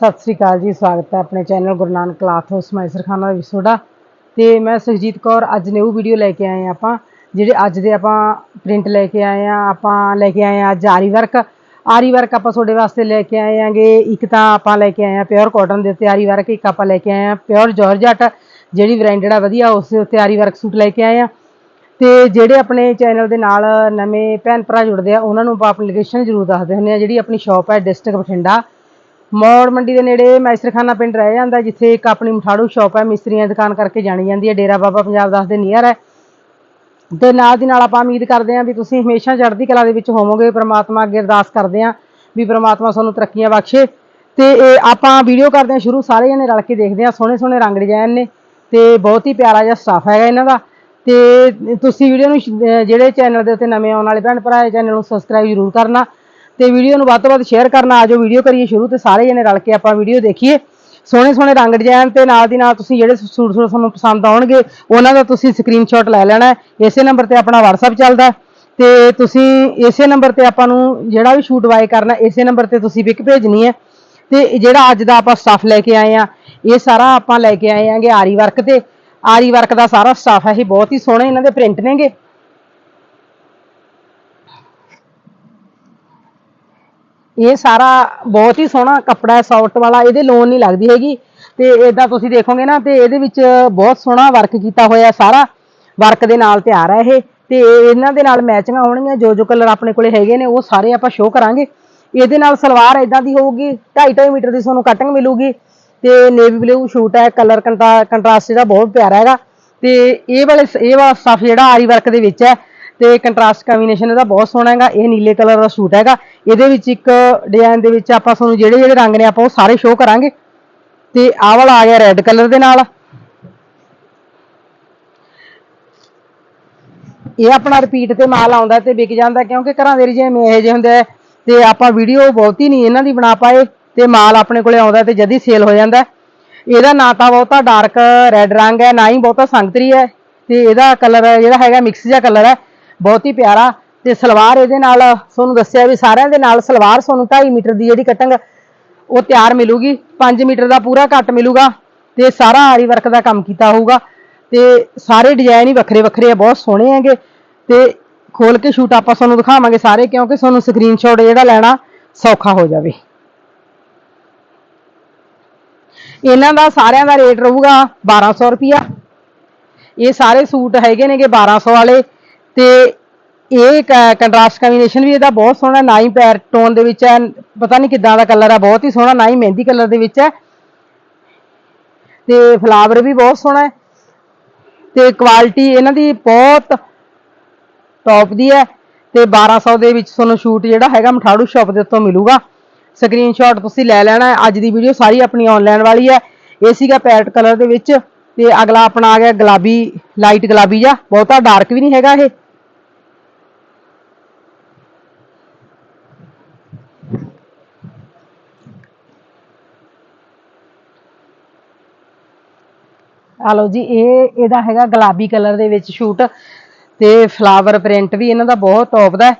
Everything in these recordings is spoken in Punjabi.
ਸਤਿ ਸ੍ਰੀ ਅਕਾਲ ਜੀ, ਸਵਾਗਤ ਹੈ ਆਪਣੇ channel Guru Nanak cloth house Maisarkhana ਦੇ ਵਿੱਚ ਤੁਹਾਡਾ। ਤੇ ਮੈਂ ਸੁਖਜੀਤ ਕੌਰ, ਅੱਜ ਨਿਊ ਵੀਡੀਓ ਲੈ ਕੇ ਆਏ ਹਾਂ ਆਪਾਂ, ਜਿਹੜੇ ਅੱਜ ਦੇ ਆਪਾਂ ਪ੍ਰਿੰਟ ਲੈ ਕੇ ਆਏ ਆ ਆਪਾਂ ਲੈ ਕੇ ਆਏ ਆ ਅੱਜ ਆਰੀ ਵਰਕ। ਆਰੀ ਵਰਕ ਆਪਾਂ ਤੁਹਾਡੇ ਵਾਸਤੇ ਲੈ ਕੇ ਆਏ ਆਂਗੇ ਇੱਕ ਤਾਂ ਆਪਾਂ ਲੈ ਕੇ ਆਏ ਆ ਪਿਓਰ ਕਾਟਨ ਦੇ ਉੱਤੇ ਆਰੀ ਵਰਕ, ਇੱਕ ਆਪਾਂ ਲੈ ਕੇ ਆਏ ਆ ਪਿਓਰ ਜਾਰਜਟ ਜਿਹੜੀ ਬ੍ਰਾਂਡਡ ਆ ਵਧੀਆ, ਉਸ ਦੇ ਉੱਤੇ ਆਰੀ ਵਰਕ ਸੂਟ ਲੈ ਕੇ ਆਏ ਆ ਤੇ ਜਿਹੜੇ ਆਪਣੇ ਚੈਨਲ ਦੇ ਨਾਲ ਨਵੇਂ ਭੈਣ ਭਰਾ ਜੁੜਦੇ ਆ, ਉਹਨਾਂ ਨੂੰ ਆਪਾਂ ਆਪਣੀ ਲੋਕੇਸ਼ਨ ਜ਼ਰੂਰ ਦੱਸਦੇ ਹੁੰਦੇ ਆ ਜਿਹੜੀ ਆਪਣੀ ਸ਼ਾਪ ਹੈ ਡਿਸਟ੍ਰਿਕਟ ਬਠਿੰਡਾ। ਮੌੜ ਮੰਡੀ ਦੇ ਨੇੜੇ ਮੈਸਰਖਾਨਾ ਪਿੰਡ ਰਹਿ ਜਾਂਦਾ ਜਿੱਥੇ ਇੱਕ ਆਪਣੀ ਮਠਾੜੂ ਸ਼ਾਪ ਹੈ, ਮਿਸਤਰੀਆਂ ਦੀ ਦੁਕਾਨ ਕਰਕੇ ਜਾਣੀ ਜਾਂਦੀ ਹੈ। ਡੇਰਾ ਬਾਬਾ ਪੰਜਾਬ ਦਾਸ ਦੇ ਨੀਅਰ ਹੈ। ਤੇ ਨਾਲ ਦੀ ਨਾਲ ਆਪਾਂ ਉਮੀਦ ਕਰਦੇ ਹਾਂ ਵੀ ਤੁਸੀਂ ਹਮੇਸ਼ਾ ਚੜ੍ਹਦੀ ਕਲਾ ਦੇ ਵਿੱਚ ਹੋਵੋਗੇ, ਪ੍ਰਮਾਤਮਾ ਅੱਗੇ ਅਰਦਾਸ ਕਰਦੇ ਹਾਂ ਵੀ ਪ੍ਰਮਾਤਮਾ ਤੁਹਾਨੂੰ ਤਰੱਕੀਆਂ ਬਖਸ਼ੇ। ਤੇ ਇਹ ਆਪਾਂ ਵੀਡੀਓ ਕਰਦੇ ਹਾਂ ਸ਼ੁਰੂ, ਸਾਰੇ ਜਣੇ ਰਲ ਕੇ ਦੇਖਦੇ ਹਾਂ ਸੋਹਣੇ ਸੋਹਣੇ ਰੰਗ ਡਿਜ਼ਾਈਨ ਨੇ ਤੇ ਬਹੁਤ ਹੀ ਪਿਆਰਾ ਜਿਹਾ ਸਟਾਫ ਹੈਗਾ ਇਹਨਾਂ ਦਾ। ਤੇ ਤੁਸੀਂ ਵੀਡੀਓ ਨੂੰ ਜਿਹੜੇ ਚੈਨਲ ਦੇ ਉੱਤੇ ਨਵੇਂ ਆਉਣ ਵਾਲੇ ਭੈਣ ਭਰਾ ਚੈਨਲ ਨੂੰ ਸਬਸਕ੍ਰਾਈਬ ਜ਼ਰੂਰ ਕਰਨਾ। ਤੇ ਵੀਡੀਓ ਨੂੰ ਵੱਧ ਤੋਂ ਵੱਧ ਸ਼ੇਅਰ ਕਰਨਾ ਆਜੋ ਵੀਡੀਓ ਕਰੀਏ ਸ਼ੁਰੂ ਤੇ ਸਾਰੇ ਜਣੇ ਰਲ ਕੇ ਆਪਾਂ ਵੀਡੀਓ ਦੇਖੀਏ। ਸੋਹਣੇ ਸੋਹਣੇ ਰੰਗ ਡਿਜ਼ਾਈਨ ਤੇ ਨਾਲ ਦੀ ਨਾਲ ਤੁਸੀਂ ਜਿਹੜੇ ਸੂਟ ਸੂਟ ਤੁਹਾਨੂੰ ਪਸੰਦ ਆਉਣਗੇ, ਉਹਨਾਂ ਦਾ ਤੁਸੀਂ ਸਕਰੀਨਸ਼ਾਟ ਲੈ ਲੈਣਾ ਇਸੇ ਨੰਬਰ ਤੇ ਆਪਣਾ WhatsApp ਚੱਲਦਾ ਹੈ। ਤੇ ਤੁਸੀਂ ਇਸੇ ਨੰਬਰ ਤੇ ਆਪਾਂ ਨੂੰ ਜਿਹੜਾ ਵੀ ਸ਼ੂਟ ਬਾਏ ਕਰਨਾ, ਇਸੇ ਨੰਬਰ ਤੇ ਤੁਸੀਂ ਪਿਕ ਭੇਜਣੀ ਹੈ। ਤੇ ਜਿਹੜਾ ਅੱਜ ਦਾ ਆਪਾਂ ਸਟਾਫ ਲੈ ਕੇ ਆਏ ਆ ਇਹ ਸਾਰਾ ਆਪਾਂ ਲੈ ਕੇ ਆਏ ਆਂਗੇ ਆਰੀ ਵਰਕ ਤੇ। ਆਰੀ ਵਰਕ ਦਾ ਸਾਰਾ ਸਟਾਫ ਹੈ, ਇਹ ਬਹੁਤ ਹੀ ਸੋਹਣੇ ਇਹਨਾਂ ਦੇ ਪ੍ਰਿੰਟ ਨੇਗੇ। ਇਹ ਸਾਰਾ ਬਹੁਤ ਹੀ ਸੋਹਣਾ ਕੱਪੜਾ ਹੈ ਸੌਫਟ ਵਾਲਾ, ਇਹਦੇ ਲੋਨ ਨਹੀਂ ਲੱਗਦੀ ਹੈਗੀ। ਤੇ ਇਦਾਂ ਤੁਸੀਂ ਦੇਖੋਗੇ ਨਾ, ਤੇ ਇਹਦੇ ਵਿੱਚ ਬਹੁਤ ਸੋਹਣਾ ਵਰਕ ਕੀਤਾ ਹੋਇਆ ਸਾਰਾ ਵਰਕ ਦੇ ਨਾਲ ਤਿਆਰ ਹੈ ਇਹ। ਤੇ ਇਹਨਾਂ ਦੇ ਨਾਲ ਮੈਚਿੰਗਾਂ ਹੋਣਗੀਆਂ, ਜੋ ਜੋ ਕਲਰ ਆਪਣੇ ਕੋਲੇ ਹੈਗੇ ਨੇ, ਉਹ ਸਾਰੇ ਆਪਾਂ ਸ਼ੋਅ ਕਰਾਂਗੇ। ਇਹਦੇ ਨਾਲ ਸਲਵਾਰ ਇਦਾਂ ਦੀ ਹੋਊਗੀ 2.5 ਮੀਟਰ ਦੀ ਤੁਹਾਨੂੰ ਕਟਿੰਗ ਮਿਲੂਗੀ। ਤੇ ਨੇਵੀ ਬਲੂ ਸ਼ੂਟ ਹੈ ਕਲਰ ਕੰਟਰਾਸਟ ਇਹਦਾ ਬਹੁਤ ਪਿਆਰਾ ਹੈਗਾ। ਤੇ ਇਹ ਵਾਲੇ, ਇਹ ਵਾਲਾ ਸਟਫ ਜਿਹੜਾ ਆਰੀ ਵਰਕ ਦੇ ਵਿੱਚ ਹੈ ਤੇ ਕੰਟਰਾਸਟ ਕੰਬੀਨੇਸ਼ਨ ਇਹਦਾ ਬਹੁਤ ਸੋਹਣਾ ਹੈਗਾ, ਇਹ ਨੀਲੇ ਕਲਰ ਦਾ ਸੂਟ ਹੈਗਾ। ਇਹਦੇ ਵਿੱਚ ਇੱਕ ਡਿਜ਼ਾਈਨ ਦੇ ਵਿੱਚ ਆਪਾਂ ਤੁਹਾਨੂੰ ਜਿਹੜੇ ਜਿਹੜੇ ਰੰਗ ਨੇ ਆਪਾਂ ਉਹ ਸਾਰੇ ਸ਼ੋਅ ਕਰਾਂਗੇ। ਤੇ ਆਹ ਵਾਲਾ ਆ ਗਿਆ ਰੈੱਡ ਕਲਰ ਦੇ ਨਾਲ। ਇਹ ਆਪਣਾ ਰਿਪੀਟ ਤੇ ਮਾਲ ਆਉਂਦਾ ਤੇ ਵਿਕ ਜਾਂਦਾ ਕਿਉਂਕਿ ਘਰਾਂ ਦੇ ਜਿਵੇਂ ਇਹੋ ਜਿਹੇ ਹੁੰਦੇ ਆ ਤੇ ਆਪਾਂ ਵੀਡੀਓ ਬਹੁਤੀ ਨਹੀਂ ਇਹਨਾਂ ਦੀ ਬਣਾ ਪਾਏ ਤੇ ਮਾਲ ਆਪਣੇ ਕੋਲੇ ਆਉਂਦਾ ਤੇ ਜਦੀ ਸੇਲ ਹੋ ਜਾਂਦਾ। ਇਹਦਾ ਨਾ ਤਾਂ ਬਹੁਤਾ ਡਾਰਕ ਰੈੱਡ ਰੰਗ ਹੈ, ਨਾ ਹੀ ਬਹੁਤਾ ਸੰਗਤਰੀ ਹੈ। ਤੇ ਇਹਦਾ ਕਲਰ ਜਿਹੜਾ ਹੈਗਾ ਮਿਕਸ ਜਿਹਾ ਕਲਰ ਹੈ। ਬਹੁਤ ਹੀ ਪਿਆਰਾ ਤੇ ਸਲਵਾਰ ਇਹਦੇ ਨਾਲ, ਤੁਹਾਨੂੰ ਦੱਸਿਆ ਵੀ ਸਾਰਿਆਂ ਦੇ ਨਾਲ ਸਲਵਾਰ ਤੁਹਾਨੂੰ 2.5 ਮੀਟਰ ਦੀ ਜਿਹੜੀ ਕਟਿੰਗ ਉਹ ਤਿਆਰ ਮਿਲੂਗੀ। 5 ਮੀਟਰ ਦਾ ਪੂਰਾ ਕੱਟ ਮਿਲੂਗਾ ਤੇ ਸਾਰਾ ਆਰੀ ਵਰਕ ਦਾ ਕੰਮ ਕੀਤਾ ਹੋਊਗਾ। ਤੇ ਸਾਰੇ ਡਿਜ਼ਾਈਨ ਹੀ ਵੱਖਰੇ ਵੱਖਰੇ ਆ, ਬਹੁਤ ਸੋਹਣੇ ਹੈਗੇ। ਤੇ ਖੋਲ ਕੇ ਸ਼ੂਟ ਆਪਾਂ ਤੁਹਾਨੂੰ ਦਿਖਾਵਾਂਗੇ ਸਾਰੇ, ਕਿਉਂਕਿ ਤੁਹਾਨੂੰ ਸਕਰੀਨਸ਼ਾਟ ਜਿਹੜਾ ਲੈਣਾ ਸੌਖਾ ਹੋ ਜਾਵੇ। ਇਹਨਾਂ ਦਾ ਸਾਰਿਆਂ ਦਾ ਰੇਟ ਰਹੂਗਾ 1200 ਰੁਪਿਆ ਇਹ ਸਾਰੇ ਸੂਟ ਹੈਗੇ ਨੇਗੇ 1200 ਵਾਲੇ। ਤੇ ਇਹ ਕੰਟਰਾਸਟ ਕੰਬੀਨੇਸ਼ਨ ਵੀ ਇਹਦਾ ਬਹੁਤ ਸੋਹਣਾ, ਨਾ ਹੀ ਪੈਰ ਟੋਨ ਦੇ ਵਿੱਚ ਹੈ, ਪਤਾ ਨਹੀਂ ਕਿੱਦਾਂ ਦਾ ਕਲਰ ਹੈ ਬਹੁਤ ਹੀ ਸੋਹਣਾ, ਨਾ ਹੀ ਮਹਿੰਦੀ ਕਲਰ ਦੇ ਵਿੱਚ ਹੈ। ਤੇ ਫਲਾਵਰ ਵੀ ਬਹੁਤ ਸੋਹਣਾ ਹੈ। ਤੇ ਕੁਆਲਿਟੀ ਇਹਨਾਂ ਦੀ ਬਹੁਤ ਟੌਪ ਦੀ ਹੈ। ਤੇ 1200 ਦੇ ਵਿੱਚ ਤੁਹਾਨੂੰ ਸ਼ੂਟ ਜਿਹੜਾ ਹੈਗਾ ਮਠਾੜੂ ਸ਼ਾਪ ਦੇ ਉੱਤੋਂ ਮਿਲੂਗਾ। ਸਕਰੀਨਸ਼ਾਟ ਤੁਸੀਂ ਲੈ ਲੈਣਾ ਹੈ। ਅੱਜ ਦੀ ਵੀਡੀਓ ਸਾਰੀ ਆਪਣੀ ਆਨਲਾਈਨ ਵਾਲੀ ਹੈ। ਇਹ ਸੀਗਾ ਪੈਰਟ ਕਲਰ ਦੇ ਵਿੱਚ। ਤੇ ਅਗਲਾ ਆਪਣਾ ਆ ਗਿਆ ਗੁਲਾਬੀ ਲਾਈਟ ਗੁਲਾਬੀ ਜਿਹਾ। ਬਹੁਤਾ ਡਾਰਕ ਵੀ ਨਹੀਂ ਹੈਗਾ ਇਹ। ਆ ਲਓ ਜੀ, ਇਹ, ਇਹਦਾ ਹੈਗਾ ਗੁਲਾਬੀ ਕਲਰ ਦੇ ਵਿੱਚ ਸ਼ੂਟ ਤੇ ਫਲਾਵਰ ਪ੍ਰਿੰਟ ਵੀ ਇਹਨਾਂ ਦਾ ਬਹੁਤ ਟੌਪ ਦਾ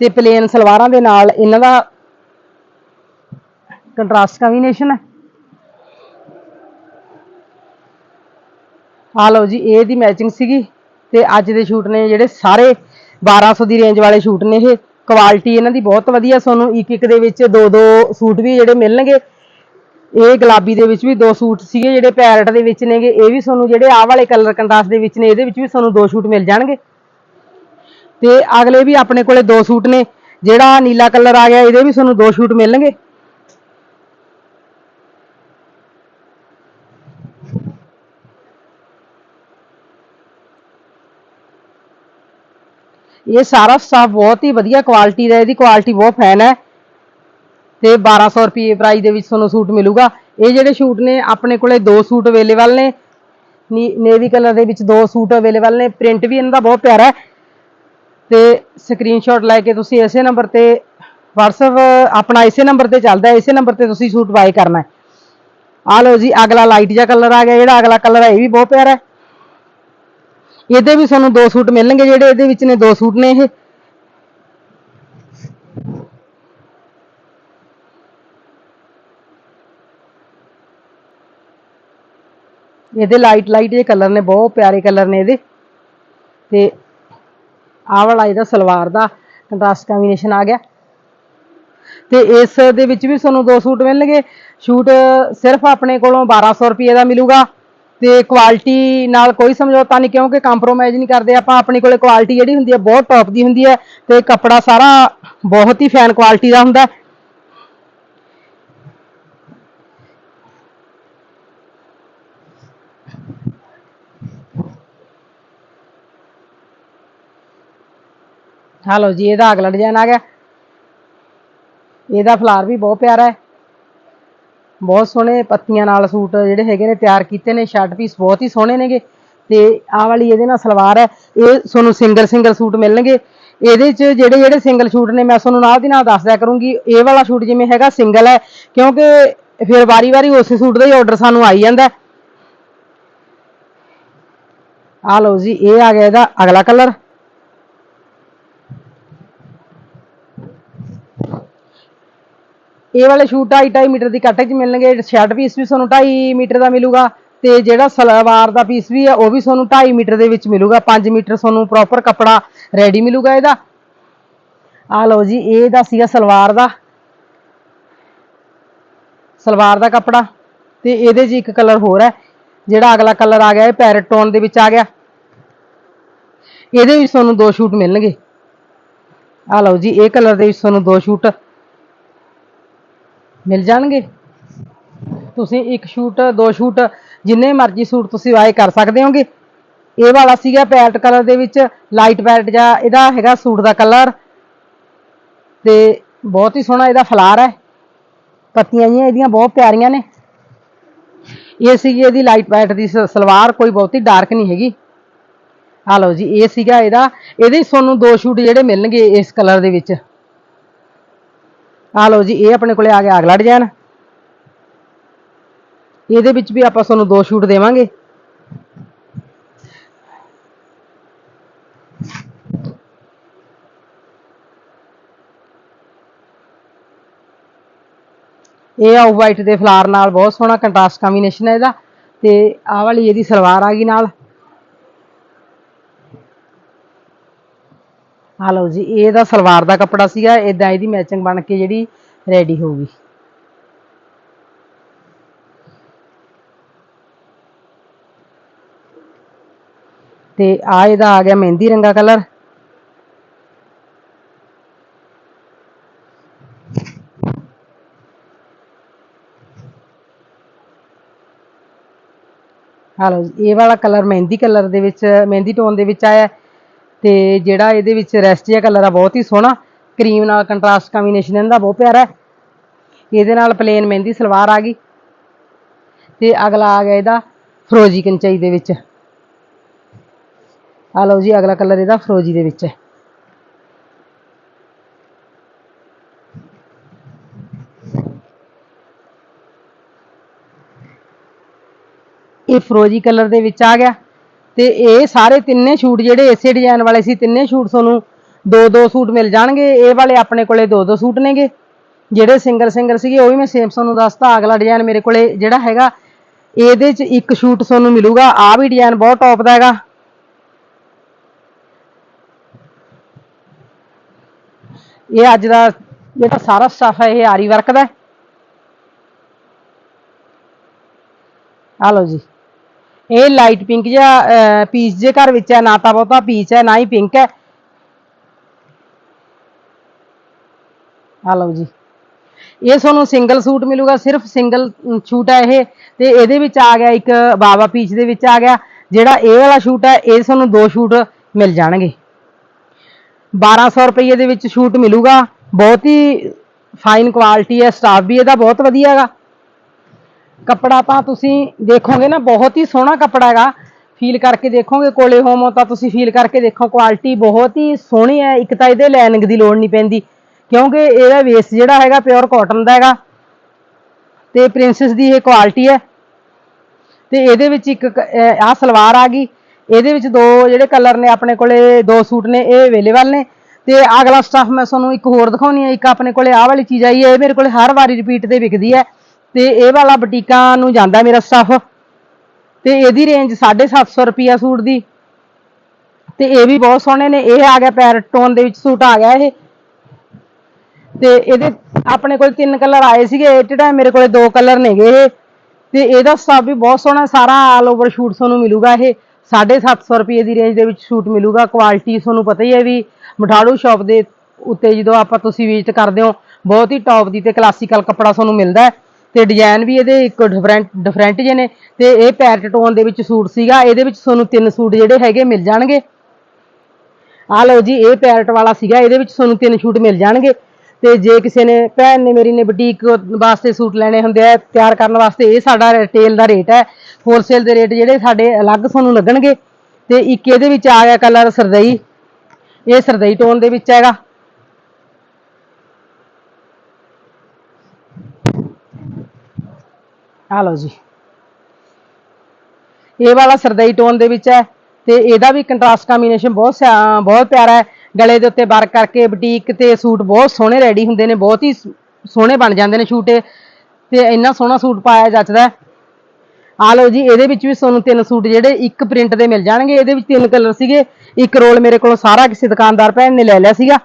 ਤੇ ਪਲੇਨ ਸਲਵਾਰਾਂ ਦੇ ਨਾਲ ਇਹਨਾਂ ਦਾ ਕੰਟਰਾਸਟ ਕੰਬੀਨੇਸ਼ਨ ਹੈ। ਆ ਲਓ ਜੀ, ਇਹ ਦੀ ਮੈਚਿੰਗ ਸੀਗੀ ਤੇ ਅੱਜ ਦੇ ਸ਼ੂਟ ਨੇ ਜਿਹੜੇ ਸਾਰੇ 1200 ਦੀ ਰੇਂਜ ਵਾਲੇ ਸ਼ੂਟ ਨੇ ਇਹ। ਕੁਆਲਿਟੀ ਇਹਨਾਂ ਦੀ ਬਹੁਤ ਵਧੀਆ, ਤੁਹਾਨੂੰ ਇੱਕ ਇੱਕ ਦੇ ਵਿੱਚ ਦੋ ਦੋ ਸੂਟ ਵੀ ਜਿਹੜੇ ਮਿਲਣਗੇ। ਇਹ ਗੁਲਾਬੀ ਦੇ ਵਿੱਚ ਵੀ ਦੋ ਸੂਟ ਸੀਗੇ ਜਿਹੜੇ ਪੈਰਟ ਦੇ ਵਿੱਚ ਨੇਗੇ, ਇਹ ਵੀ ਤੁਹਾਨੂੰ ਜਿਹੜੇ ਆਹ ਵਾਲੇ ਕਲਰ ਕੰਟਰਾਸਟ ਦੇ ਵਿੱਚ ਨੇ, ਇਹਦੇ ਵਿੱਚ ਵੀ ਤੁਹਾਨੂੰ ਦੋ ਸੂਟ ਮਿਲ ਜਾਣਗੇ। ਤੇ ਅਗਲੇ ਵੀ ਆਪਣੇ ਕੋਲੇ ਦੋ ਸੂਟ ਨੇ, ਜਿਹੜਾ ਨੀਲਾ ਕਲਰ ਆ ਗਿਆ, ਇਹਦੇ ਵੀ ਤੁਹਾਨੂੰ ਦੋ ਸੂਟ ਮਿਲਣਗੇ। ਇਹ ਸਾਰਾ ਸਟਾਫ ਬਹੁਤ ਹੀ ਵਧੀਆ ਕੁਆਲਿਟੀ ਦਾ, ਇਹਦੀ ਕੁਆਲਿਟੀ ਬਹੁਤ ਫੈਨ ਹੈ। ਤੇ 1200 ਰੁਪਏ ਪ੍ਰਾਈਸ ਦੇ ਵਿੱਚ ਤੁਹਾਨੂੰ ਸੂਟ ਮਿਲੂਗਾ। ਇਹ ਜਿਹੜੇ ਸੂਟ ਨੇ, ਆਪਣੇ ਕੋਲੇ ਦੋ ਸੂਟ ਅਵੇਲੇਬਲ ਨੇ। ਨੇਵੀ ਕਲਰ ਦੇ ਵਿੱਚ ਦੋ ਸੂਟ ਅਵੇਲੇਬਲ ਨੇ। ਪ੍ਰਿੰਟ ਵੀ ਇਹਨਾਂ ਦਾ ਬਹੁਤ ਪਿਆਰਾ ਹੈ। ਤੇ ਸਕਰੀਨਸ਼ਾਟ ਲੈ ਕੇ ਤੁਸੀਂ ਇਸੇ ਨੰਬਰ ਤੇ WhatsApp, ਆਪਣਾ ਇਸੇ ਨੰਬਰ ਤੇ ਚੱਲਦਾ ਹੈ। ਇਸੇ ਨੰਬਰ ਤੇ ਤੁਸੀਂ ਸੂਟ ਬਾਏ ਕਰਨਾ ਹੈ। ਆ ਲਓ ਜੀ, ਅਗਲਾ ਲਾਈਟ ਜਿਹਾ ਕਲਰ ਆ ਗਿਆ। ਜਿਹੜਾ ਅਗਲਾ ਕਲਰ ਹੈ, ਇਹ ਵੀ ਬਹੁਤ ਪਿਆਰਾ ਹੈ। ਇਹਦੇ ਵੀ ਤੁਹਾਨੂੰ ਦੋ ਸੂਟ ਮਿਲਣਗੇ। ਜਿਹੜੇ ਇਹਦੇ ਵਿੱਚ ਨੇ, ਦੋ ਸੂਟ ਨੇ ਇਹ। ਇਹਦੇ ਲਾਈਟ ਲਾਈਟ ਜਿਹੇ ਕਲਰ ਨੇ, ਬਹੁਤ ਪਿਆਰੇ ਕਲਰ ਨੇ ਇਹਦੇ। ਤੇ ਆਹ ਵਾਲਾ ਇਹਦਾ ਸਲਵਾਰ ਦਾ ਕੰਟਰਾਸਟ ਕੰਬੀਨੇਸ਼ਨ ਆ ਗਿਆ। ਤੇ ਇਸ ਦੇ ਵਿੱਚ ਵੀ ਤੁਹਾਨੂੰ ਦੋ ਸੂਟ ਮਿਲਣਗੇ। ਸ਼ੂਟ ਸਿਰਫ ਆਪਣੇ ਕੋਲੋਂ 1200 ਰੁਪਏ ਦਾ ਮਿਲੂਗਾ। ਤੇ ਕੁਆਲਿਟੀ ਨਾਲ ਕੋਈ ਸਮਝੌਤਾ ਨਹੀਂ, ਕਿਉਂਕਿ ਕੰਪਰੋਮਾਈਜ਼ ਨਹੀਂ ਕਰਦੇ ਆਪਾਂ। ਆਪਣੇ ਕੋਲੇ ਕੁਆਲਿਟੀ ਜਿਹੜੀ ਹੁੰਦੀ ਹੈ, ਬਹੁਤ ਟੌਪ ਦੀ ਹੁੰਦੀ ਹੈ। ਤੇ ਕੱਪੜਾ ਸਾਰਾ ਬਹੁਤ ਹੀ ਫੈਨ ਕੁਆਲਿਟੀ ਦਾ ਹੁੰਦਾ ਹੈ ਹਲੋ ਜੀ, ਇਹਦਾ ਅਗਲਾ ਡਿਜ਼ਾਈਨ ਆ ਗਿਆ। ਇਹਦਾ ਫਲਾਰ ਵੀ ਬਹੁਤ ਪਿਆਰਾ ਹੈ। ਬਹੁਤ ਸੋਹਣੇ ਪੱਤੀਆਂ ਨਾਲ ਸੂਟ ਜਿਹੜੇ ਹੈਗੇ ਨੇ, ਤਿਆਰ ਕੀਤੇ ਨੇ ਸ਼ਰਟ ਪੀਸ ਬਹੁਤ ਹੀ ਸੋਹਣੇ ਨੇਗੇ। ਤੇ ਆਹ ਵਾਲੀ ਇਹਦੇ ਨਾਲ ਸਲਵਾਰ ਹੈ, ਇਹ ਤੁਹਾਨੂੰ ਸਿੰਗਲ ਸਿੰਗਲ ਸੂਟ ਮਿਲਣਗੇ। ਇਹਦੇ 'ਚ ਜਿਹੜੇ ਜਿਹੜੇ ਸਿੰਗਲ ਸੂਟ ਨੇ, ਮੈਂ ਤੁਹਾਨੂੰ ਨਾਲ ਦੀ ਨਾਲ ਦੱਸ ਦਿਆ ਕਰੂੰਗੀ। ਇਹ ਵਾਲਾ ਸੂਟ ਜਿਵੇਂ ਹੈਗਾ ਸਿੰਗਲ ਹੈ, ਕਿਉਂਕਿ ਫਿਰ ਵਾਰੀ-ਵਾਰੀ ਉਸੇ ਸੂਟ ਦਾ ਹੀ ਆਰਡਰ ਸਾਨੂੰ ਆਈ ਜਾਂਦਾ ਹੈ। ਲਓ ਜੀ, ਇਹ ਆ ਗਿਆ ਇਹਦਾ ਅਗਲਾ ਕਲਰ ਇਹ ਵਾਲੇ ਸ਼ੂਟ 2.5 ਮੀਟਰ ਦੀ ਕੱਟ 'ਚ ਮਿਲਣਗੇ ਸ਼ਰਟ ਪੀਸ ਵੀ ਤੁਹਾਨੂੰ 2.5 ਮੀਟਰ ਦਾ ਮਿਲੂਗਾ ਤੇ ਜਿਹੜਾ ਸਲਵਾਰ ਦਾ ਪੀਸ ਵੀ ਹੈ ਉਹ ਵੀ ਤੁਹਾਨੂੰ 2.5 ਮੀਟਰ ਦੇ ਵਿੱਚ ਮਿਲੂਗਾ। 5 ਮੀਟਰ ਤੁਹਾਨੂੰ ਪ੍ਰੋਪਰ ਕੱਪੜਾ ਰੈਡੀ ਮਿਲੂਗਾ ਇਹਦਾ। ਆ ਲਓ ਜੀ, ਇਹ ਦਾ ਸੀਗਾ ਸਲਵਾਰ ਦਾ। ਸਲਵਾਰ ਦਾ ਕੱਪੜਾ ਤੇ ਇਹਦੇ 'ਚ ਇੱਕ ਕਲਰ ਹੋਰ ਹੈ, ਜਿਹੜਾ ਅਗਲਾ ਕਲਰ ਆ ਗਿਆ, ਇਹ ਪੈਰਟ ਟੋਨ ਦੇ ਵਿੱਚ ਆ ਗਿਆ। ਇਹਦੇ ਵਿੱਚ ਤੁਹਾਨੂੰ ਦੋ ਸ਼ੂਟ ਮਿਲਣਗੇ। ਆ ਲਓ ਜੀ, ਇਹ ਕਲਰ ਦੇ ਵਿੱਚ ਤੁਹਾਨੂੰ ਦੋ ਸ਼ੂਟ ਮਿਲ ਜਾਣਗੇ? ਤੁਸੀਂ ਇੱਕ ਸ਼ੂਟ, ਦੋ ਸ਼ੂਟ, ਜਿੰਨੇ ਮਰਜ਼ੀ ਸੂਟ ਤੁਸੀਂ ਵਾਏ ਕਰ ਸਕਦੇ ਹੋਗੇ। ਇਹ ਵਾਲਾ ਸੀਗਾ ਪੈਰਟ ਕਲਰ ਦੇ ਵਿੱਚ ਲਾਈਟ ਪੈਰਟ ਜਾਂ ਇਹਦਾ ਹੈਗਾ ਸੂਟ ਦਾ ਕਲਰ। ਤੇ ਬਹੁਤ ਹੀ ਸੋਹਣਾ ਇਹਦਾ ਫਲਾਰ ਹੈ। ਪੱਤੀਆਂ ਜੀਆਂ ਇਹਦੀਆਂ ਬਹੁਤ ਪਿਆਰੀਆਂ ਨੇ। ਇਹ ਸੀਗੀ ਇਹਦੀ ਲਾਈਟ ਪੈਟ ਦੀ ਸਲਵਾਰ, ਕੋਈ ਬਹੁਤੀ ਡਾਰਕ ਨਹੀਂ ਹੈਗੀ। ਆ ਲਓ ਜੀ, ਇਹ ਸੀਗਾ ਇਹਦਾ। ਇਹਦੇ ਤੁਹਾਨੂੰ ਦੋ ਸ਼ੂਟ ਜਿਹੜੇ ਮਿਲਣਗੇ ਇਸ ਕਲਰ ਦੇ ਵਿੱਚ। ਆ ਲਓ ਜੀ, ਇਹ ਆਪਣੇ ਕੋਲੇ ਆ ਗਿਆ ਅਗਲਾ ਡਿਜ਼ਾਈਨ ਇਹਦੇ ਵਿੱਚ ਵੀ ਆਪਾਂ ਤੁਹਾਨੂੰ ਦੋ ਸ਼ੂਟ ਦੇਵਾਂਗੇ। ਇਹ ਆਫ ਵਾਈਟ ਦੇ ਫਲਾਰ ਨਾਲ ਬਹੁਤ ਸੋਹਣਾ ਕੰਟਰਾਸਟ ਕੰਬੀਨੇਸ਼ਨ ਹੈ ਇਹਦਾ। ਤੇ ਆਹ ਵਾਲੀ ਇਹਦੀ ਸਲਵਾਰ ਆ ਗਈ ਨਾਲ। ਆ ਲਓ ਜੀ ਇਹਦਾ ਸਲਵਾਰ ਦਾ ਕੱਪੜਾ ਸੀਗਾ ਇਦਾਂ ਇਹਦੀ ਮੈਚਿੰਗ ਬਣ ਕੇ ਜਿਹੜੀ ਰੈਡੀ ਹੋਊਗੀ। ਤੇ ਆ ਇਹਦਾ ਆ ਗਿਆ ਮਹਿੰਦੀ ਰੰਗਾ ਕਲਰ ਹਾਲੋ ਇਹ ਵਾਲਾ ਕਲਰ ਮਹਿੰਦੀ ਕਲਰ ਦੇ ਵਿੱਚ, ਮਹਿੰਦੀ ਟੋਨ ਦੇ ਵਿੱਚ ਆਇਆ। ਤੇ ਜਿਹੜਾ ਇਹਦੇ ਵਿੱਚ ਰੈਸਟ ਜਿਹਾ ਕਲਰ ਆ, ਬਹੁਤ ਹੀ ਸੋਹਣਾ। ਕਰੀਮ ਨਾਲ ਕੰਟਰਾਸਟ ਕੰਬੀਨੇਸ਼ਨ ਇਹਦਾ ਬਹੁਤ ਪਿਆਰਾ ਹੈ। ਇਹਦੇ ਨਾਲ ਪਲੇਨ ਮਹਿੰਦੀ ਸਲਵਾਰ ਆ ਗਈ। ਤੇ ਅਗਲਾ ਆ ਗਿਆ ਇਹਦਾ ਫਰੋਜੀ ਕੰਚਾਈ ਦੇ ਵਿੱਚ। ਆ ਲਓ ਜੀ, ਅਗਲਾ ਕਲਰ ਇਹਦਾ ਫਰੋਜੀ ਦੇ ਵਿੱਚ ਹੈ। ਇਹ ਫਰੋਜੀ ਕਲਰ ਦੇ ਵਿੱਚ ਆ ਗਿਆ। ਤੇ ਇਹ ਸਾਰੇ ਤਿੰਨੇ ਸ਼ੂਟ ਜਿਹੜੇ ਇਸੇ ਡਿਜ਼ਾਈਨ ਵਾਲੇ ਸੀ, ਤਿੰਨੇ ਸ਼ੂਟ ਤੁਹਾਨੂੰ ਦੋ ਦੋ ਸੂਟ ਮਿਲ ਜਾਣਗੇ। ਇਹ ਵਾਲੇ ਆਪਣੇ ਕੋਲੇ ਦੋ ਦੋ ਸੂਟ ਨੇਗੇ। ਜਿਹੜੇ ਸਿੰਗਲ ਸਿੰਗਲ ਸੀਗੇ, ਉਹ ਵੀ ਮੈਂ ਸੇਮ ਤੁਹਾਨੂੰ ਦੱਸਤਾ। ਅਗਲਾ ਡਿਜ਼ਾਈਨ ਮੇਰੇ ਕੋਲੇ ਜਿਹੜਾ ਹੈਗਾ, ਇਹਦੇ 'ਚ ਇੱਕ ਸ਼ੂਟ ਤੁਹਾਨੂੰ ਮਿਲੂਗਾ। ਆ ਵੀ ਡਿਜ਼ਾਈਨ ਬਹੁਤ ਟੌਪ ਦਾ ਹੈਗਾ। ਇਹ ਅੱਜ ਦਾ ਜਿਹੜਾ ਸਾਰਾ ਸਟਾਫ ਹੈ, ਇਹ ਆਰੀ ਵਰਕ ਦਾ ਹੈ। ਆ ਲਓ ਜੀ। ਇਹ ਲਾਈਟ ਪਿੰਕ ਜਿਹਾ ਪੀਚ ਜੇ ਘਰ ਵਿੱਚ ਹੈ, ਨਾ ਤਾਂ ਬਹੁਤਾ ਪੀਚ ਹੈ, ਨਾ ਹੀ ਪਿੰਕ ਹੈ। ਆ ਲਓ ਜੀ। ਇਹ ਤੁਹਾਨੂੰ ਸਿੰਗਲ ਸੂਟ ਮਿਲੂਗਾ, ਸਿਰਫ ਸਿੰਗਲ ਛੂਟ ਹੈ ਇਹ। ਤੇ ਇਹਦੇ ਵਿੱਚ ਆ ਗਿਆ ਇੱਕ ਬਾਬਾ ਪੀਚ ਦੇ ਵਿੱਚ ਆ ਗਿਆ। ਜਿਹੜਾ ਇਹ ਵਾਲਾ ਸ਼ੂਟ ਹੈ, ਇਹ ਤੁਹਾਨੂੰ ਦੋ ਸ਼ੂਟ ਮਿਲ ਜਾਣਗੇ। 1200 ਰੁਪਏ ਦੇ ਵਿੱਚ ਸ਼ੂਟ ਮਿਲੂਗਾ। ਬਹੁਤ ਹੀ ਫਾਈਨ ਕੁਆਲਿਟੀ ਹੈ ਸਟਾਫ ਵੀ ਇਹਦਾ ਬਹੁਤ ਵਧੀਆ ਹੈਗਾ। ਕੱਪੜਾ ਤਾਂ ਤੁਸੀਂ ਦੇਖੋਗੇ ਨਾ, ਬਹੁਤ ਹੀ ਸੋਹਣਾ ਕੱਪੜਾ ਹੈਗਾ। ਫੀਲ ਕਰਕੇ ਦੇਖੋਗੇ, ਕੋਲੇ ਹੋਮੋ ਤਾਂ ਤੁਸੀਂ ਫੀਲ ਕਰਕੇ ਦੇਖੋ ਕੁਆਲਿਟੀ ਬਹੁਤ ਹੀ ਸੋਹਣੀ ਹੈ। ਇੱਕ ਤਾਂ ਇਹਦੇ ਲਾਈਨਿੰਗ ਦੀ ਲੋੜ ਨਹੀਂ ਪੈਂਦੀ, ਕਿਉਂਕਿ ਇਹਦਾ ਵੇਸ ਜਿਹੜਾ ਹੈਗਾ ਪਿਓਰ ਕਾਟਨ ਦਾ ਹੈਗਾ। ਤੇ ਪ੍ਰਿੰਸੈਸ ਦੀ ਇਹ ਕੁਆਲਿਟੀ ਹੈ। ਤੇ ਇਹਦੇ ਵਿੱਚ ਇੱਕ ਆਹ ਸਲਵਾਰ ਆ ਗਈ। ਇਹਦੇ ਵਿੱਚ ਦੋ ਜਿਹੜੇ ਕਲਰ ਨੇ ਆਪਣੇ ਕੋਲੇ, ਦੋ ਸੂਟ ਨੇ, ਇਹ ਅਵੇਲੇਬਲ ਨੇ। ਤੇ ਅਗਲਾ ਸਟਾਫ ਮੈਂ ਤੁਹਾਨੂੰ ਇੱਕ ਹੋਰ ਦਿਖਾਉਣੀ ਹੈ। ਇੱਕ ਆਪਣੇ ਕੋਲੇ ਆਹ ਵਾਲੀ ਚੀਜ਼ ਆਈ ਹੈ, ਇਹ ਮੇਰੇ ਕੋਲੇ ਹਰ ਵਾਰੀ ਰਿਪੀਟ ਤੇ ਵਿਕਦੀ ਹੈ। ਤੇ ਇਹ ਵਾਲਾ ਬਟੀਕਾਂ ਨੂੰ ਜਾਂਦਾ ਮੇਰਾ ਸਟਾਫ ਤੇ ਇਹਦੀ ਰੇਂਜ 750 ਰੁਪਿਆ ਸੂਟ ਦੀ। ਤੇ ਇਹ ਵੀ ਬਹੁਤ ਸੋਹਣੇ ਨੇ। ਇਹ ਆ ਗਿਆ ਪੈਰਟ ਟੋਨ ਦੇ ਵਿੱਚ ਸੂਟ ਆ ਗਿਆ ਇਹ। ਤੇ ਇਹਦੇ ਆਪਣੇ ਕੋਲ ਤਿੰਨ ਕਲਰ ਆਏ ਸੀਗੇ। ਐਟ ਟਾਈਮ ਮੇਰੇ ਕੋਲੇ ਦੋ ਕਲਰ ਨੇਗੇ ਇਹ। ਤੇ ਇਹਦਾ ਸਟਾਫ ਵੀ ਬਹੁਤ ਸੋਹਣਾ। ਸਾਰਾ ਆਲ ਓਵਰ ਸ਼ੂਟ ਤੁਹਾਨੂੰ ਮਿਲੂਗਾ ਇਹ। 750 ਰੁਪਏ ਦੀ ਰੇਂਜ ਦੇ ਵਿੱਚ ਸ਼ੂਟ ਮਿਲੂਗਾ। ਕੁਆਲਿਟੀ ਤੁਹਾਨੂੰ ਪਤਾ ਹੀ ਹੈ ਵੀ ਮਠਾੜੂ ਸ਼ਾਪ ਦੇ ਉੱਤੇ ਜਦੋਂ ਆਪਾਂ ਤੁਸੀਂ ਵਿਜ਼ਿਟ ਕਰਦੇ ਹੋ, ਬਹੁਤ ਹੀ ਟੌਪ ਦੀ ਤੇ ਕਲਾਸੀਕਲ ਕੱਪੜਾ ਤੁਹਾਨੂੰ ਮਿਲਦਾ ਹੈ। ਤੇ ਡਿਜ਼ਾਈਨ ਵੀ ਇਹਦੇ ਇੱਕ ਡਿਫਰੈਂਟ ਡਿਫਰੈਂਟ ਜਿਹੇ ਨੇ ਤੇ ਇਹ ਪੈਰਟ ਟੋਨ ਦੇ ਵਿੱਚ ਸੂਟ ਸੀਗਾ, ਇਹਦੇ ਵਿੱਚ ਤੁਹਾਨੂੰ ਤਿੰਨ ਸੂਟ ਜਿਹੜੇ ਹੈਗੇ ਮਿਲ ਜਾਣਗੇ। ਆ ਲਓ ਜੀ, ਇਹ ਪੈਰਟ ਵਾਲਾ ਸੀਗਾ, ਇਹਦੇ ਵਿੱਚ ਤੁਹਾਨੂੰ ਤਿੰਨ ਸੂਟ ਮਿਲ ਜਾਣਗੇ। ਤੇ ਜੇ ਕਿਸੇ ਨੇ, ਭੈਣ ਨੇ ਮੇਰੀ ਨੇ ਬੁਟੀਕ ਵਾਸਤੇ ਸੂਟ ਲੈਣੇ ਹੁੰਦੇ ਆ, ਤਿਆਰ ਕਰਨ ਵਾਸਤੇ, ਇਹ ਸਾਡਾ ਰਿਟੇਲ ਦਾ ਰੇਟ ਹੈ। ਹੋਲਸੇਲ ਦੇ ਰੇਟ ਜਿਹੜੇ ਸਾਡੇ ਅਲੱਗ ਤੁਹਾਨੂੰ ਲੱਗਣਗੇ। ਤੇ ਇੱਕ ਇਹਦੇ ਵਿੱਚ ਆ ਗਿਆ ਕਲਰ ਸਰਦਈ। ਇਹ ਸਰਦਈ ਟੋਨ ਦੇ ਵਿੱਚ ਹੈਗਾ। ਆ ਲਓ ਜੀ। ਇਹ ਵਾਲਾ ਸਰਦਈ ਟੋਨ ਦੇ ਵਿੱਚ ਹੈ ਤੇ ਇਹਦਾ ਵੀ ਕੰਟਰਾਸਟ ਕੰਬੀਨੇਸ਼ਨ ਬਹੁਤ ਸਿਆ- ਬਹੁਤ ਪਿਆਰਾ ਹੈ। ਗਲੇ ਦੇ ਉੱਤੇ ਵਰਕ ਕਰਕੇ ਬੁਟੀਕ ਤੇ ਸੂਟ ਬਹੁਤ ਸੋਹਣੇ ਰੈਡੀ ਹੁੰਦੇ ਨੇ, ਬਹੁਤ ਹੀ ਸੋਹਣੇ ਬਣ ਜਾਂਦੇ ਨੇ ਸੂਟ ਇਹ ਤੇ ਇੰਨਾ ਸੋਹਣਾ ਸੂਟ ਪਾਇਆ ਜੱਚਦਾ ਆ ਲਓ ਜੀ, ਇਹਦੇ ਵਿੱਚ ਵੀ ਤੁਹਾਨੂੰ ਤਿੰਨ ਸੂਟ ਜਿਹੜੇ ਇੱਕ ਪ੍ਰਿੰਟ ਦੇ ਮਿਲ ਜਾਣਗੇ। ਇਹਦੇ ਵਿੱਚ ਤਿੰਨ ਕਲਰ ਸੀਗੇ। ਇੱਕ ਰੋਲ ਮੇਰੇ ਕੋਲ ਸਾਰਾ ਕਿਸੇ ਦੁਕਾਨਦਾਰ ਭੈਣ ਨੇ ਲੈ ਲਿਆ ਸੀਗਾ।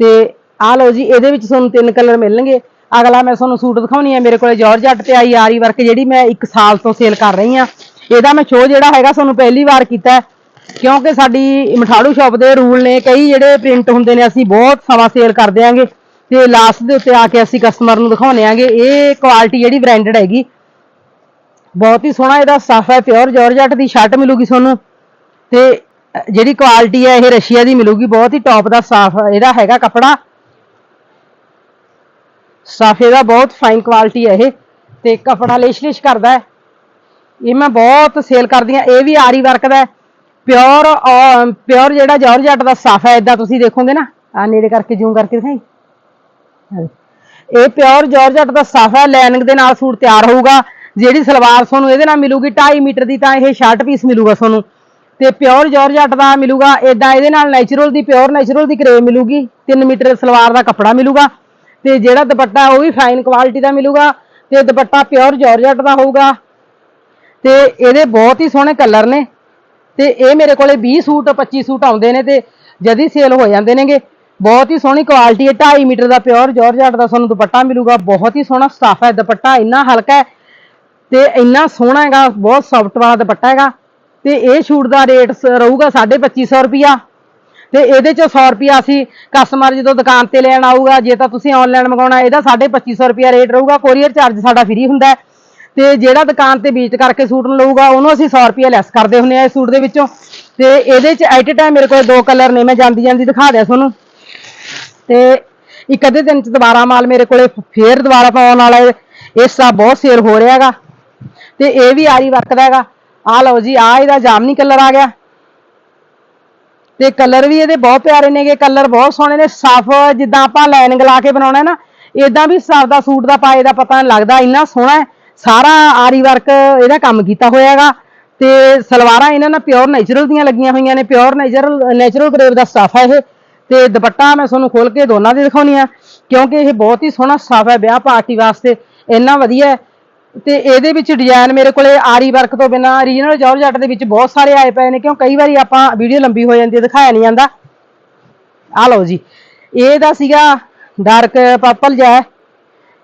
ਤੇ ਆ ਲਓ ਜੀ, ਇਹਦੇ ਵਿੱਚ ਤੁਹਾਨੂੰ ਤਿੰਨ ਕਲਰ ਮਿਲਣਗੇ। ਅਗਲਾ ਮੈਂ ਤੁਹਾਨੂੰ ਸੂਟ ਦਿਖਾਉਣੀ ਹੈ ਮੇਰੇ ਕੋਲੇ ਜਾਰਜੱਟ ਤੇ ਆਈ ਆਰੀ ਵਰਕ ਜਿਹੜੀ ਮੈਂ 1 ਸਾਲ ਤੋਂ ਸੇਲ ਕਰ ਰਹੀ ਹਾਂ ਇਹਦਾ ਮੈਂ ਸ਼ੋਅ ਜਿਹੜਾ ਹੈਗਾ ਤੁਹਾਨੂੰ ਪਹਿਲੀ ਵਾਰ ਕੀਤਾ ਕਿਉਂਕਿ ਸਾਡੀ ਮਠਾੜੂ ਸ਼ਾਪ ਦੇ ਰੂਲ ਨੇ ਕਈ ਜਿਹੜੇ ਪ੍ਰਿੰਟ ਹੁੰਦੇ ਨੇ, ਅਸੀਂ ਬਹੁਤ ਸਮਾਂ ਸੇਲ ਕਰ ਦਿਆਂਗੇ ਤੇ ਲਾਸਟ ਦੇ ਉੱਤੇ ਆ ਕੇ ਅਸੀਂ ਕਸਟਮਰ ਨੂੰ ਦਿਖਾਉਂਦੇ ਆਂਗੇ। ਇਹ ਕੁਆਲਿਟੀ ਜਿਹੜੀ ਬ੍ਰਾਂਡਡ ਹੈਗੀ, ਬਹੁਤ ਹੀ ਸੋਹਣਾ ਇਹਦਾ ਸਟਫ ਹੈ ਪਿਓਰ ਜਾਰਜੱਟ ਦੀ ਸ਼ਰਟ ਮਿਲੂਗੀ ਤੁਹਾਨੂੰ ਤੇ ਜਿਹੜੀ ਕੁਆਲਿਟੀ ਹੈ, ਇਹ ਰਸ਼ੀਆ ਦੀ ਮਿਲੂਗੀ, ਬਹੁਤ ਹੀ ਟੌਪ ਦਾ ਸਾਫ਼ ਇਹਦਾ ਹੈਗਾ ਕੱਪੜਾ। ਸਟਫ ਇਹਦਾ ਬਹੁਤ ਫਾਈਨ ਕੁਆਲਿਟੀ ਹੈ ਇਹ, ਤੇ ਕੱਪੜਾ ਲਿਸ਼-ਲਿਸ਼ ਕਰਦਾ ਹੈ। ਇਹ ਮੈਂ ਬਹੁਤ ਸੇਲ ਕਰਦੀ ਆ ਇਹ ਵੀ ਆਰੀ ਵਰਕ ਦਾ ਪਿਓਰ ਪਿਓਰ ਜਿਹੜਾ ਜਾਰਜੱਟ ਦਾ ਸਟਫ ਹੈ ਇਦਾਂ ਤੁਸੀਂ ਦੇਖੋਗੇ ਨਾ ਆ ਨੇੜੇ ਕਰਕੇ ਜ਼ੂਮ ਕਰਕੇ ਦਿਖਾਈ। ਇਹ ਪਿਓਰ ਜਾਰਜੱਟ ਦਾ ਸਟਫ ਹੈ ਲਾਈਨਿੰਗ ਦੇ ਨਾਲ ਸੂਟ ਤਿਆਰ ਹੋਊਗਾ। ਜਿਹੜੀ ਸਲਵਾਰ ਤੁਹਾਨੂੰ ਇਹਦੇ ਨਾਲ ਮਿਲੂਗੀ 2.5 ਮੀਟਰ ਦੀ ਤਾਂ ਇਹ ਸ਼ਰਟ ਪੀਸ ਮਿਲੂਗਾ ਤੁਹਾਨੂੰ। ਤੇ ਪਿਓਰ ਜਾਰਜੱਟ ਦਾ ਮਿਲੂਗਾ ਇਦਾਂ ਇਹਦੇ ਨਾਲ ਨੈਚੁਰਲ ਦੀ ਪਿਓਰ ਨੈਚੁਰਲ ਦੀ ਕਰੇਵ ਮਿਲੂਗੀ। 3 ਮੀਟਰ ਸਲਵਾਰ ਦਾ ਕੱਪੜਾ ਮਿਲੂਗਾ। ਤੇ ਜਿਹੜਾ ਦੁਪੱਟਾ, ਉਹ ਵੀ ਫਾਈਨ ਕੁਆਲਿਟੀ ਦਾ ਮਿਲੂਗਾ ਤੇ ਦੁਪੱਟਾ ਪਿਓਰ ਜਾਰਜੱਟ ਦਾ ਹੋਊਗਾ। ਤੇ ਇਹਦੇ ਬਹੁਤ ਹੀ ਸੋਹਣੇ ਕਲਰ ਨੇ। ਤੇ ਇਹ ਮੇਰੇ ਕੋਲੇ 20 ਸੂਟ 25 ਸੂਟ ਆਉਂਦੇ ਨੇ ਤੇ ਜਦੀ ਸੇਲ ਹੋ ਜਾਂਦੇ ਨੇਗੇ। ਬਹੁਤ ਹੀ ਸੋਹਣੀ ਕੁਆਲਿਟੀ ਹੈ। 2.5 ਮੀਟਰ ਦਾ ਪਿਓਰ ਜਾਰਜੱਟ ਦਾ ਤੁਹਾਨੂੰ ਦੁਪੱਟਾ ਮਿਲੂਗਾ। ਬਹੁਤ ਹੀ ਸੋਹਣਾ ਸਟਾਫ ਹੈ ਦੁਪੱਟਾ, ਇੰਨਾ ਹਲਕਾ ਹੈ। ਤੇ ਇੰਨਾ ਸੋਹਣਾ ਹੈਗਾ, ਬਹੁਤ ਸੌਫਟ ਵਾਲਾ ਦੁਪੱਟਾ ਹੈਗਾ। ਤੇ ਇਹ ਸ਼ੂਟ ਦਾ ਰੇਟ ਸ- ਰਹੂਗਾ 2500 ਰੁਪਿਆ ਤੇ ਇਹਦੇ ਚ 100 ਰੁਪਿਆ ਅਸੀਂ ਕਸਟਮਰ ਜਦੋਂ ਦੁਕਾਨ ਤੇ ਲੈਣ ਆਊਗਾ, ਜੇ ਤਾਂ ਤੁਸੀਂ ਆਨਲਾਈਨ ਮੰਗਾਉਣਾ ਇਹਦਾ 2500 ਰੁਪਿਆ ਰੇਟ ਰਹੂਗਾ ਕੋਰੀਅਰ ਚਾਰਜ ਸਾਡਾ ਫ੍ਰੀ ਹੁੰਦਾ ਹੈ। ਤੇ ਜਿਹੜਾ ਦੁਕਾਨ ਤੇ ਵਿਜ਼ਿਟ ਕਰਕੇ ਸੂਟ ਨੂੰ ਲਊਗਾ, ਉਹਨੂੰ ਅਸੀਂ 100 ਰੁਪਏ ਲੈਸ ਕਰਦੇ ਹੁੰਦੇ ਆ ਇਸ ਸੂਟ ਦੇ ਵਿੱਚੋਂ। ਤੇ ਇਹਦੇ ਚ ਐਟ ਟਾਈਮ ਮੇਰੇ ਕੋਲ ਦੋ ਕਲਰ ਨੇ, ਮੈਂ ਜਾਂਦੀ ਜਾਂਦੀ ਦਿਖਾ ਦਿਆ ਤੁਹਾਨੂੰ। ਤੇ ਇੱਕ ਅੱਧੇ ਦਿਨ ਚ ਦੁਬਾਰਾ ਮਾਲ ਮੇਰੇ ਕੋਲੇ ਫੇਰ ਦੁਬਾਰਾ ਪਾਉਣ ਵਾਲਾ ਇਸ ਦਾ ਬਹੁਤ ਸੇਲ ਹੋ ਰਿਹਾ ਹੈਗਾ। ਤੇ ਇਹ ਵੀ ਆਰੀ ਵਰਕ ਦਾ ਹੈਗਾ। ਆ ਲਓ ਜੀ ਆ ਇਹਦਾ ਜਾਮਨੀ ਕਲਰ ਆ ਗਿਆ। ਤੇ ਕਲਰ ਵੀ ਇਹਦੇ ਬਹੁਤ ਪਿਆਰੇ ਨੇਗੇ, ਕਲਰ ਬਹੁਤ ਸੋਹਣੇ ਨੇ, ਸਾਫ਼ ਜਿੱਦਾਂ ਆਪਾਂ ਲਾਈਨਿੰਗ ਲਾ ਕੇ ਬਣਾਉਣਾ ਹੈ ਨਾ ਇਦਾਂ ਵੀ ਸਾਫ਼ ਦਾ ਸੂਟ ਦਾ ਪਾਏ ਦਾ ਪਤਾ ਨਹੀਂ ਲੱਗਦਾ, ਇੰਨਾ ਸੋਹਣਾ ਹੈ, ਸਾਰਾ ਆਰੀ ਵਰਕ ਇਹਦਾ ਕੰਮ ਕੀਤਾ ਹੋਇਆ ਹੈਗਾ। ਤੇ ਸਲਵਾਰਾਂ ਇਹਨਾਂ ਨਾਲ ਪਿਓਰ ਨੇਚਰਲ ਦੀਆਂ ਲੱਗੀਆਂ ਹੋਈਆਂ ਨੇ ਪਿਓਰ ਨੇਚਰਲ ਨੇਚਰਲ ਗ੍ਰੇਵ ਦਾ ਸਟਾਫ ਹੈ ਇਹ। ਤੇ ਦੁਪੱਟਾ ਮੈਂ ਤੁਹਾਨੂੰ ਖੋਲ ਕੇ ਦੋਨਾਂ ਦੇ ਦਿਖਾਉਣੀ ਆ, ਕਿਉਂਕਿ ਇਹ ਬਹੁਤ ਹੀ ਸੋਹਣਾ ਸਟਾਫ ਹੈ ਵਿਆਹ ਪਾਰਟੀ ਵਾਸਤੇ, ਇੰਨਾ ਵਧੀਆ ਤੇ ਇਹਦੇ ਵਿੱਚ ਡਿਜ਼ਾਈਨ ਮੇਰੇ ਕੋਲੇ ਆਰੀ ਵਰਕ ਤੋਂ ਬਿਨਾ ਰੀਜਨਲ ਜਾਰਜੱਟ ਦੇ ਵਿੱਚ ਬਹੁਤ ਸਾਰੇ ਆਏ ਪਏ ਨੇ, ਕਿਉਂ ਕਈ ਵਾਰੀ ਆਪਾਂ ਵੀਡੀਓ ਲੰਬੀ ਹੋ ਜਾਂਦੀ ਹੈ, ਦਿਖਾਇਆ ਨਹੀਂ ਜਾਂਦਾ। ਆ ਲਓ ਜੀ ਇਹਦਾ ਸੀਗਾ ਡਾਰਕ ਪਰਪਲ ਜਿਹਾ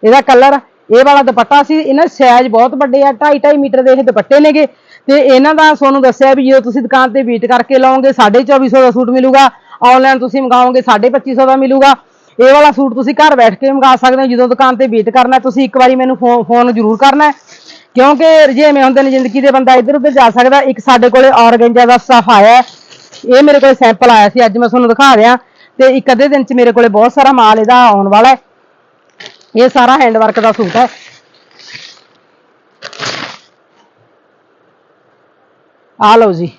ਇਹਦਾ ਕਲਰ ਇਹ ਵਾਲਾ ਦੁਪੱਟਾ ਸੀ, ਇਹਨਾਂ ਸਾਈਜ਼ ਬਹੁਤ ਵੱਡੇ ਆ 2.5 2.5 ਮੀਟਰ ਦੇ ਇਹ ਦੁਪੱਟੇ ਨੇਗੇ। ਤੇ ਇਹਨਾਂ ਦਾ ਤੁਹਾਨੂੰ ਦੱਸਿਆ ਵੀ ਜਦੋਂ ਤੁਸੀਂ ਦੁਕਾਨ ਤੇ ਵੀਟ ਕਰਕੇ ਲਾਓਗੇ 2450 ਦਾ ਸੂਟ ਮਿਲੂਗਾ ਆਨਲਾਈਨ ਤੁਸੀਂ ਮੰਗਾਓਗੇ 2550 ਦਾ ਮਿਲੂਗਾ। ਇਹ ਵਾਲਾ ਸੂਟ ਤੁਸੀਂ ਘਰ ਬੈਠ ਕੇ ਮੰਗਾ ਸਕਦੇ ਹੋ, ਜਦੋਂ ਦੁਕਾਨ ਤੇ ਵੇਟ ਕਰਨਾ, ਤੁਸੀਂ ਇੱਕ ਵਾਰੀ ਮੈਨੂੰ ਫੋ- ਫੋਨ ਜ਼ਰੂਰ ਕਰਨਾ ਹੈ। ਕਿਉਂਕਿ ਰਜੇਵੇਂ ਹੁੰਦੇ ਨੇ ਜ਼ਿੰਦਗੀ ਦੇ ਬੰਦਾ ਇੱਧਰ ਉੱਧਰ ਜਾ ਸਕਦਾ ਇੱਕ ਸਾਡੇ ਕੋਲੇ ਔਰਗੈਂਜਾ ਦਾ ਸਟਾਫ ਆਇਆ ਇਹ ਮੇਰੇ ਕੋਲੇ ਸੈਂਪਲ ਆਇਆ ਸੀ, ਅੱਜ ਮੈਂ ਤੁਹਾਨੂੰ ਦਿਖਾ ਰਿਹਾ ਤੇ ਇੱਕ ਅੱਧੇ ਦਿਨ ਚ ਮੇਰੇ ਕੋਲੇ ਬਹੁਤ ਸਾਰਾ ਮਾਲ ਇਹਦਾ ਆਉਣ ਵਾਲਾ ਹੈ। ਇਹ ਸਾਰਾ ਹੈਂਡ ਵਰਕ ਦਾ ਸੂਟ ਹੈ। ਆ ਲਓ ਜੀ।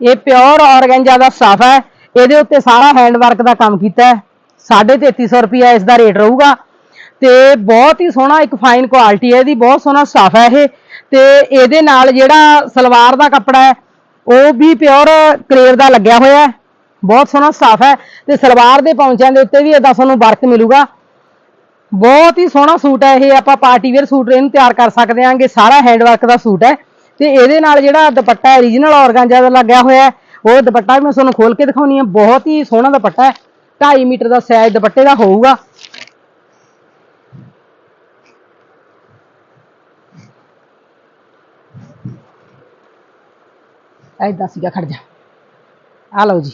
ਇਹ ਪਿਓਰ ਔਰਗੈਂਜਾ ਦਾ ਸਟਾਫ ਹੈ। ਇਹਦੇ ਉੱਤੇ ਸਾਰਾ ਹੈਂਡ ਵਰਕ ਦਾ ਕੰਮ ਕੀਤਾ ਹੈ। 3350 ਰੁਪਿਆ ਇਸ ਦਾ ਰੇਟ ਰਹੂਗਾ। ਤੇ ਬਹੁਤ ਹੀ ਸੋਹਣਾ ਇੱਕ ਫਾਈਨ ਕੁਆਲਿਟੀ ਹੈ ਇਹਦੀ, ਬਹੁਤ ਸੋਹਣਾ ਸਟਾਫ ਹੈ ਇਹ। ਤੇ ਇਹਦੇ ਨਾਲ ਜਿਹੜਾ ਸਲਵਾਰ ਦਾ ਕੱਪੜਾ ਹੈ, ਉਹ ਵੀ ਪਿਓਰ ਕਰੇਵ ਦਾ ਲੱਗਿਆ ਹੋਇਆ ਹੈ। ਬਹੁਤ ਸੋਹਣਾ ਸਟਾਫ ਹੈ। ਤੇ ਸਲਵਾਰ ਦੇ ਪੌਂਚਿਆਂ ਦੇ ਉੱਤੇ ਵੀ ਇਦਾਂ ਤੁਹਾਨੂੰ ਵਰਕ ਮਿਲੂਗਾ। ਬਹੁਤ ਹੀ ਸੋਹਣਾ ਸੂਟ ਹੈ ਇਹ। ਆਪਾਂ ਪਾਰਟੀ ਵੇਅਰ ਸੂਟ ਇਹਨੂੰ ਤਿਆਰ ਕਰ ਸਕਦੇ ਆਂਗੇ ਸਾਰਾ ਹੈਂਡ ਵਰਕ ਦਾ ਸੂਟ ਹੈ। ਤੇ ਇਹਦੇ ਨਾਲ ਜਿਹੜਾ ਦੁਪੱਟਾ ਹੈ ਰੀਜਨਲ ਔਰਗਾਂਜਾ ਦਾ ਲੱਗਿਆ ਹੋਇਆ ਹੈ ਉਹ ਦੁਪੱਟਾ ਵੀ ਮੈਂ ਤੁਹਾਨੂੰ ਖੋਲ ਕੇ ਦਿਖਾਉਣੀ ਹੈ ਬਹੁਤ ਹੀ ਸੋਹਣਾ ਦੁਪੱਟਾ ਹੈ। 2.5 ਮੀਟਰ ਦਾ ਸਾਈਜ਼ ਦੁਪੱਟੇ ਦਾ ਹੋਊਗਾ। ਐਦਾਂ ਸੀਗਾ, ਖੜ ਜਾ। ਆ ਲਓ ਜੀ।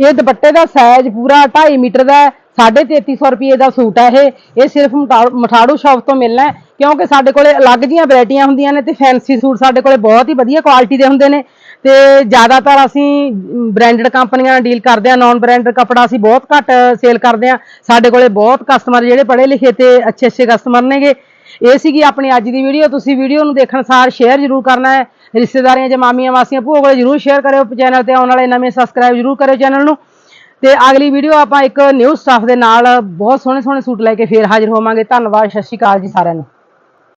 ਇਹ ਦੁਪੱਟੇ ਦਾ ਸਾਈਜ਼ ਪੂਰਾ 2.5 ਮੀਟਰ ਦਾ ਹੈ। 3350 ਰੁਪਏ ਦਾ ਸੂਟ ਹੈ ਇਹ ਇਹ ਸਿਰਫ ਮਟਾ- ਮਠਾੜੂ ਸ਼ਾਪ ਤੋਂ ਮਿਲਣਾ ਕਿਉਂਕਿ ਸਾਡੇ ਕੋਲੇ ਅਲੱਗ ਜੀਆਂ ਵੈਰਾਈਟੀਆਂ ਹੁੰਦੀਆਂ ਨੇ ਤੇ ਫੈਂਸੀ ਸੂਟ ਸਾਡੇ ਕੋਲੇ ਬਹੁਤ ਹੀ ਵਧੀਆ ਕੁਆਲਿਟੀ ਦੇ ਹੁੰਦੇ ਨੇ ਤੇ ਜ਼ਿਆਦਾਤਰ ਅਸੀਂ ਬ੍ਰਾਂਡਡ ਕੰਪਨੀਆਂ ਨਾਲ ਡੀਲ ਕਰਦੇ ਆ ਨਾਨ ਬ੍ਰਾਂਡਡ ਕੱਪੜਾ ਅਸੀਂ ਬਹੁਤ ਘੱਟ ਸੇਲ ਕਰਦੇ ਆ ਸਾਡੇ ਕੋਲੇ ਬਹੁਤ ਕਸਟਮਰ ਜਿਹੜੇ ਪੜ੍ਹੇ ਲਿਖੇ ਤੇ ਅੱਛੇ ਅੱਛੇ ਕਸਟਮਰ ਨੇਗੇ ਇਹ ਸੀਗੀ ਆਪਣੀ ਅੱਜ ਦੀ ਵੀਡੀਓ ਤੁਸੀਂ ਵੀਡੀਓ ਨੂੰ ਦੇਖਣ ਸਾਰ ਸ਼ੇਅਰ ਜ਼ਰੂਰ ਕਰਨਾ ਹੈ ਰਿਸ਼ਤੇਦਾਰੀਆਂ ਜਾਂ ਮਾਮੀਆਂ ਮਾਸੀਆਂ ਭੂਆ ਕੋਲੇ ਜ਼ਰੂਰ ਸ਼ੇਅਰ ਕਰਿਓ ਚੈਨਲ ਤੇ ਆਉਣ ਵਾਲੇ ਨਵੇਂ ਸਬਸਕ੍ਰਾਈਬ ਜ਼ਰੂਰ ਕਰਿਓ ਚੈਨਲ ਨੂੰ ਤੇ ਅਗਲੀ ਵੀਡੀਓ ਆਪਾਂ ਇੱਕ ਨਿਊ ਸਟਾਫ ਦੇ ਨਾਲ ਬਹੁਤ ਸੋਹਣੇ ਸੋਹਣੇ ਸੂਟ ਲੈ ਕੇ ਫੇਰ ਹਾਜ਼ਰ ਹੋਵਾਂਗੇ। ਧੰਨਵਾਦ, ਸਤਿ ਸ਼੍ਰੀ ਅਕਾਲ ਜੀ ਸਾਰਿਆਂ ਨੂੰ।